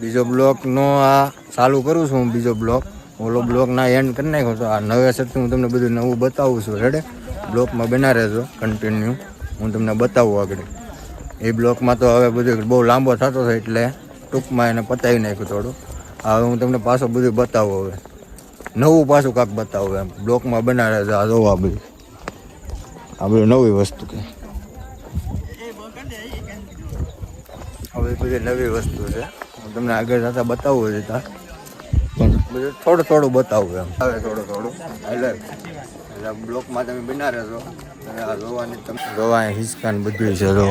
બીજો બ્લોક નો આ ચાલુ કરું છું હું બીજો બ્લોક. ઓલો બ્લોક ના એન્ડ કરી નાખ્યો તો આ નવેસરથી હું તમને બધું નવું બતાવું છું. રેડે બ્લોકમાં બના રહેજો કન્ટિન્યુ હું તમને બતાવું આગળ. એ બ્લોકમાં તો હવે બધું બહુ લાંબો થતો હતો એટલે ટૂંકમાં એને પતાવી નાખ્યું થોડું. હવે હું તમને પાછું બધું બતાવું હવે. નવું પાછું કાંક બતાવું એમ. બ્લોકમાં બના રહેજો, આ જોવા બધું આ બધું નવી વસ્તુ કે હવે બધી નવી વસ્તુ છે. હું તમને આગળ જતા બતાવવું જતા પણ બધું થોડું થોડું બતાવું એમ. આવે થોડું થોડું. એટલે એટલે બ્લોકમાં તમે બિના રહેશો આ જોવાની તમે જોવા હિંચકા ને બધું છે જો.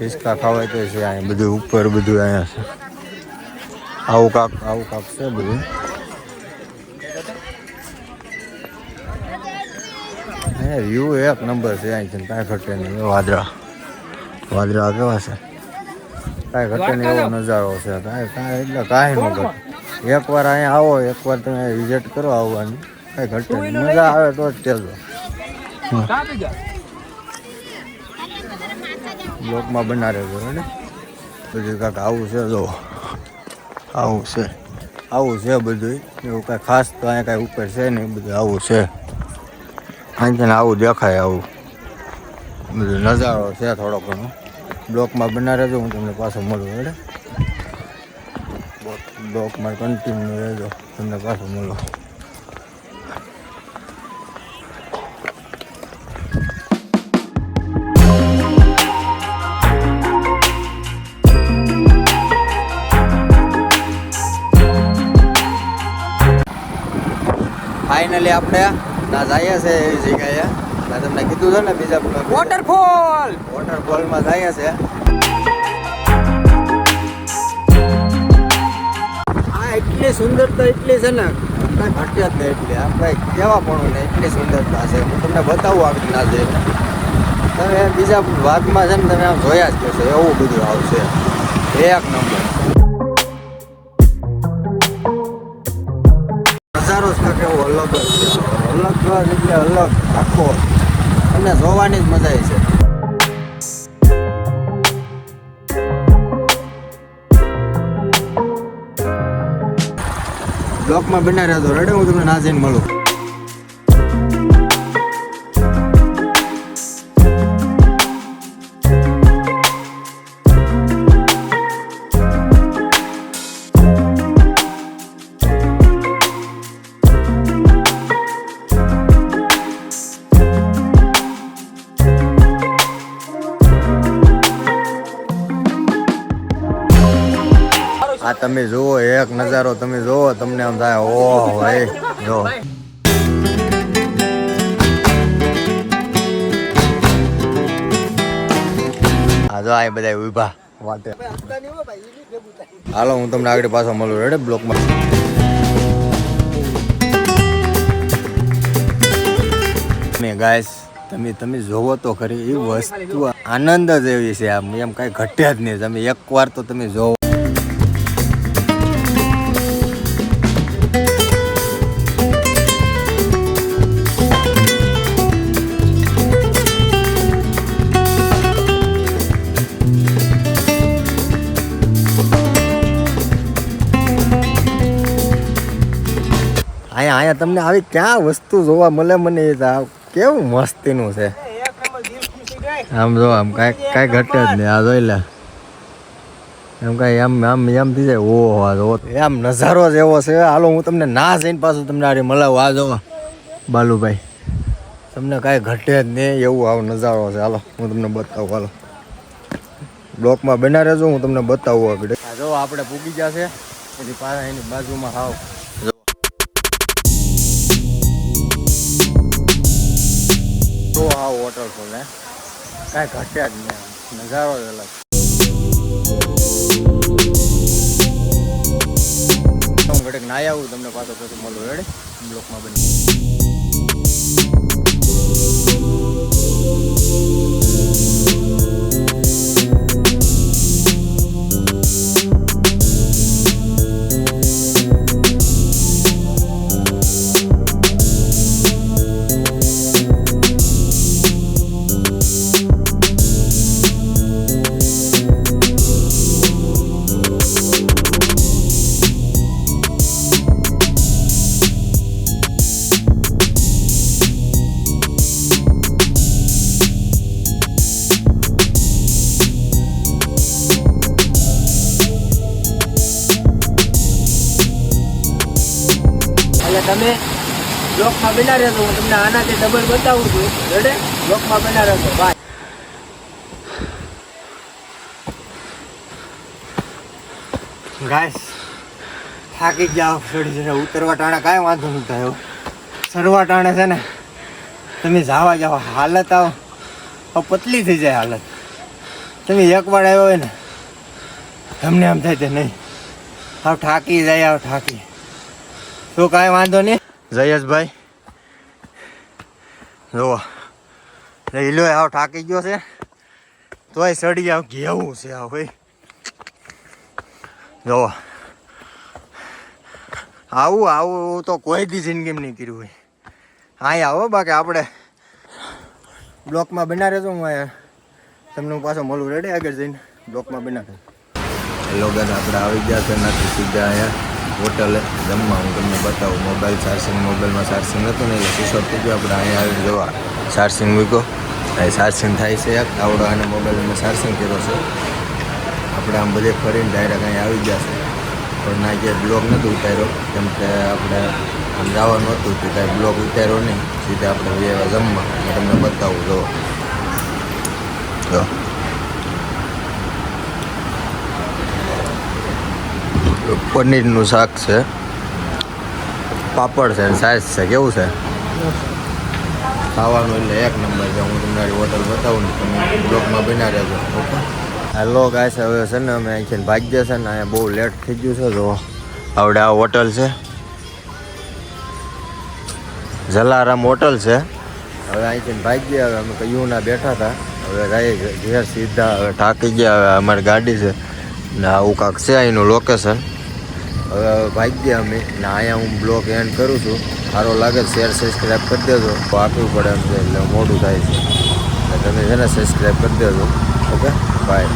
હિંચકા ખાવાય તો છે અહીંયા બધું ઉપર બધું અહીંયા છે. આવું કાંક આવું કાંક છે બધું. હે વ્યૂ એક નંબર છે અહીંથી કાંઈ ઘટે નહીં. વાદળા. વાદળા કેવા છે? કાંઈ ઘટે નહીં એવો નજારો છે. કાંઈ કાંઈ એટલે કાંઈ ન ઘટે. એકવાર અહીંયા આવો એકવાર તમે વિઝિટ કરો આવવાની. કાંઈ ઘટે નહીં. મજા આવે તો જ કહેજો. બ્લોકમાં બનાવે છે ને બધું કાંઈક આવું છે જો આવું છે. આવું છે બધું એવું કાંઈ ખાસ તો અહીંયા કાંઈ ઉપર છે નહીં બધું આવું છે. અહીંથી આવું દેખાય આવું. બધું નજારો છે થોડો ઘણો. બ્લોકમાં બના રહેજો, હું તમને પાછો મળું એટલે બ્લોકમાં કન્ટિન્યુ રહેજો, તમને પાછો મળો. ફાઇનલી આપણે ના જઈએ છે એવી જગ્યાએ. મેં તમને કીધું છે ને બીજા વોટરફોલ વોટરફોલમાં જઈએ છે. આ એટલી સુંદરતા એટલી છે ને? કાંઈ ઘટે જ નહીં એટલી. આપણે કહેવા પણ ને એટલી સુંદરતા છે. હું તમને બતાવું આગળ ના જઈને તમે બીજા ભાગમાં છે ને તમે આમ જોયા જ કહેશો એવું બધું આવશે. એક નંબર. નજારો જ એવો અલગ જ છે. અલગ એટલે અલગ આખો. તમને જોવાની જ મજા છે. બ્લોકમાં બના રહેતો, રડે હું તમને ના જઈને મળું. આ તમે જુઓ, એક નજારો તમે જુઓ, તમને આમ થાય, ઓહ ભાઈ જો. આ જો આ બધા ઊભા વાટે હાલો, હું તમને આગળ પાછો મળું, રેડે? બ્લોકમાં. મેં ગાઈસ, તમે તમે જોવો તો ખરી, એ વસ્તુ આનંદ જ એવી છે આમ, એમ કાંઈ ઘટે જ નહીં. તમે એકવાર તો તમે જોવો. અહીંયા તમને આવી ક્યાં વસ્તુ જોવા મળે મને એ કેવું મસ્તીનું છે. આમ જો, આમ કાંઈ કાંઈ ઘટે જ નહીં, આ જોઈ લે. એમ કાંઈ આમ આમ એમ થઈ જાય. ઓહો, આ જો આમ નજારો જ એવો છે. હાલો, હું તમને ના જઈને પાછું તમને આરે મળાવું. આ જો, બાલુભાઈ, તમને કાંઈ ઘટે જ નહીં એવું આવો નજારો છે. હાલો, હું તમને બતાવું, હાલો. બ્લોકમાં બના રહેજો, હું તમને બતાવું આગળ. જો, આપણે પૂગી ગયા છે. એની પાછા એની બાજુમાં હાવ વોટરફોલ હે કાંઈ ઘટ્યા જ નહીં. નજારો જ અલગ. હું ઘટક ના આવું, તમને પાછો પછી મળું. રેડે બ્લોકમાં બની. તમે બ્લોકમાં બના રહેશો હું તમને આનાથી ડબલ બતાવું છું. રેડે બ્લોકમાં બના રહેશો બાય ગાઈસ થાકી ગયા છોડી છે ઉતરવા ટાણે, કાંઈ વાંધો નહીં થયો સરવા ટાણે છે ને, તમે જાવા જાઓ, હાલત આવો. પતલી થઈ જાય હાલત. તમે એકવાર આવ્યો હોય ને તમને એમ થાય તે નહીં. આવ થાકી જાય, આવ ઠાકી તો કાંઈ વાંધો નહીં. જયેશભાઈ જુઓ. હિલો આવ ઠાકી ગયો છે. તોય સડી આવ ઘેવું છે આવ ભાઈ. જુઓ. આવું આવું તો કોઈ દી જિંદગીમાં નહીં કર્યું હોય. હા આવો બાકી આપણે બ્લોકમાં બના રહેજો હું તમને હું પાછો મળું રેડી આગળ જઈને બ્લોકમાં બના રહેજો. બેન આપણે આવી ગયા છે નથી સીધા અહીંયા. હોટલે જમવા. હું તમને બતાવું મોબાઈલ ચાર્જિંગ મોબાઈલમાં ચાર્જિંગ હતું ને એટલે સ્વિચ થઈ ગયો આપણે અહીંયા આવીને જવા. ચાર્જિંગ મૂક્યો. અહીં ચાર્જિંગ થાય છે એક. આવડો અને મોબાઈલમાં ચાર્જિંગ કર્યો છે. આપણે આમ બધે ફરીને ડાયરેક્ટ અહીંયા આવી ગયા છે. પણ ના જે બ્લોક નથી ઉતાર્યો. કેમ કે આપણે જવાનું હતું કે કાંઈ બ્લોક ઉતાર્યો નહીં. સીધા આપણે જમવા. તમને બતાવું જો પનીરનું શાક છે. પાપડ છે સાઈઝ છે. કેવું છે? ખાવાનું એટલે એક નંબર છે. હું તમને હોટલ બતાવું ને તમે બ્લોકમાં બના રહેજો. હેલો ગાય છે. હવે છે ને અમે અહીંથી ભાગ્ય છે ને અહીંયા બહુ લેટ થઈ ગયું છે. જો, આવડે આ હોટલ છે. જલારામ હોટલ છે. હવે અહીંથી ભાગ્ય. હવે અમે કયું ના બેઠા હતા. હવે જાય ઘેર સીધા હવે થાકી ગયા. હવે અમારી ગાડી છે. ને આવું કાંક છે અહીંનું લોકેશન ભાગ્ય અમે ને અહીંયા હું બ્લોગ એન્ડ કરું છું. સારો લાગે શેર સબસ્ક્રાઈબ કરી દેજો. તો આપવું પડે એમ છે એટલે મોડું થાય છે. તમે છે ને સબસ્ક્રાઈબ કરી દેજો. ઓકે? બાય